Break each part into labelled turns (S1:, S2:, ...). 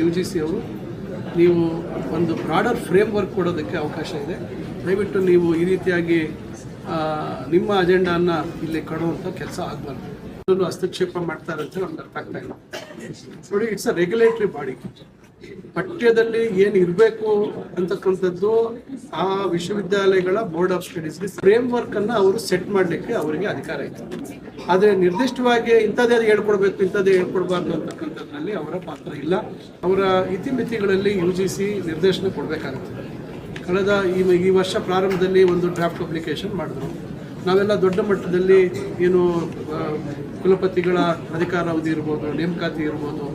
S1: U G C ಅವರು, ನೀವು ಒಂದು ಬ್ರಾಡರ್ ಫ್ರೇಮ್ ವರ್ಕ್ ಕೊಡೋದಕ್ಕೆ ಅವಕಾಶ ಇದೆ. ದಯವಿಟ್ಟು ನೀವು ಈ ರೀತಿಯಾಗಿ ನಿಮ್ಮ ಅಜೆಂಡಾನ ಇಲ್ಲಿ ಕೊಡುವಂಥ ಕೆಲಸ ಆಗಬಾರ್ದು. ಇದನ್ನು ಹಸ್ತಕ್ಷೇಪ ಮಾಡ್ತಾರೆ ಅಂತ ನಮ್ಗೆ ಅರ್ಥ ಆಗ್ತಾ ಇಲ್ಲ. ಇಟ್ಸ್ ಅ ರೆಗ್ಯುಲೇಟರಿ ಬಾಡಿ ಪಠ್ಯದಲ್ಲಿ ಏನು ಇರಬೇಕು ಅಂತಕ್ಕಂಥದ್ದು ಆ ವಿಶ್ವವಿದ್ಯಾಲಯಗಳ board of studies framework ಅನ್ನ ಅವರು ಸೆಟ್ ಮಾಡಲಿಕ್ಕೆ ಅವರಿಗೆ ಅಧಿಕಾರ ಇತ್ತು. ಆದರೆ ನಿರ್ದಿಷ್ಟವಾಗಿ ಇಂಥದ್ದೇ ಹೇಳ್ಕೊಡ್ಬೇಕು, ಇಂಥದ್ದೇ ಹೇಳ್ಕೊಡ್ಬಾರ್ದು ಅಂತಕ್ಕಂಥದ್ರಲ್ಲಿ ಅವರ ಪಾತ್ರ ಇಲ್ಲ. ಅವರ ಇತಿಮಿತಿಗಳಲ್ಲಿ ಯು ಜಿ ಸಿ ನಿರ್ದೇಶನ ಕೊಡಬೇಕಾಗುತ್ತೆ. ಕಳೆದ ಈ ಈ ವರ್ಷ ಪ್ರಾರಂಭದಲ್ಲಿ ಒಂದು ಡ್ರಾಫ್ಟ್ ಅಪ್ಲಿಕೇಶನ್ ಮಾಡಿದ್ರು. ನಾವೆಲ್ಲ ದೊಡ್ಡ ಮಟ್ಟದಲ್ಲಿ ಏನು ಕುಲಪತಿಗಳ ಅಧಿಕಾರಾವಧಿ ಇರ್ಬೋದು ನೇಮಕಾತಿ ಇರ್ಬೋದು,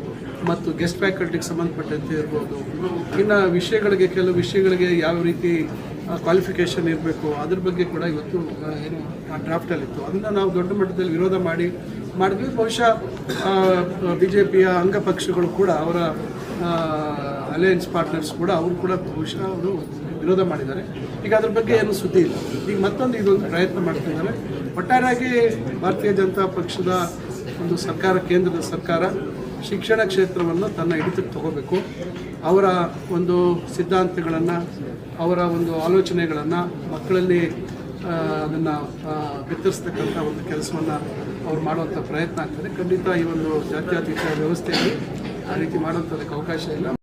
S1: ಮತ್ತು ಗೆಸ್ಟ್ ಫ್ಯಾಕಲ್ಟಿಗೆ ಸಂಬಂಧಪಟ್ಟಂತೆ ಇರ್ಬೋದು. ಇನ್ನು ವಿಷಯಗಳಿಗೆ, ಕೆಲವು ವಿಷಯಗಳಿಗೆ ಯಾವ ರೀತಿ ಕ್ವಾಲಿಫಿಕೇಷನ್ ಇರಬೇಕು, ಅದ್ರ ಬಗ್ಗೆ ಕೂಡ ಇವತ್ತು ಏನು, ಆ ಡ್ರಾಫ್ಟಲ್ಲಿತ್ತು ಅದನ್ನು ನಾವು ದೊಡ್ಡ ಮಟ್ಟದಲ್ಲಿ ವಿರೋಧ ಮಾಡಿ, ಮಾಡಿದ್ವಿ. ಬಹುಶಃ ಬಿ ಜೆ ಪಿಯ ಅಂಗಪಕ್ಷಗಳು ಕೂಡ ಅವರ ಅಲಯನ್ಸ್ ಪಾರ್ಟ್ನರ್ಸ್ ಕೂಡ ಅವರು ಕೂಡ ಬಹುಶಃ ಅವರು ವಿರೋಧ ಮಾಡಿದ್ದಾರೆ. ಈಗ ಅದ್ರ ಬಗ್ಗೆ ಏನು ಸುದ್ದಿ ಇಲ್ಲ. ಈಗ ಮತ್ತೊಂದು ಇದೊಂದು ಪ್ರಯತ್ನ ಮಾಡ್ತಿದ್ದಾರೆ. ಒಟ್ಟಾರೆಯಾಗಿ ಭಾರತೀಯ ಜನತಾ ಪಕ್ಷದ ಒಂದು ಸರ್ಕಾರ, ಕೇಂದ್ರದ ಸರ್ಕಾರ ಶಿಕ್ಷಣ ಕ್ಷೇತ್ರವನ್ನು ತನ್ನ ಹಿಡಿತಕ್ಕೆ ತಗೋಬೇಕು. ಅವರ ಒಂದು ಸಿದ್ಧಾಂತಗಳನ್ನು, ಅವರ ಒಂದು ಆಲೋಚನೆಗಳನ್ನು ಮಕ್ಕಳಲ್ಲಿ ಅದನ್ನು ಬಿತ್ತರಿಸ್ತಕ್ಕಂಥ ಒಂದು ಕೆಲಸವನ್ನು ಅವ್ರು ಮಾಡುವಂಥ ಪ್ರಯತ್ನ ಆಗ್ತದೆ. ಖಂಡಿತ ಈ ಒಂದು ಜಾತ್ಯಾತೀತ ವ್ಯವಸ್ಥೆಯಲ್ಲಿ ಆ ರೀತಿ ಮಾಡುವಂಥದ್ದಕ್ಕೆ ಅವಕಾಶ ಇಲ್ಲ.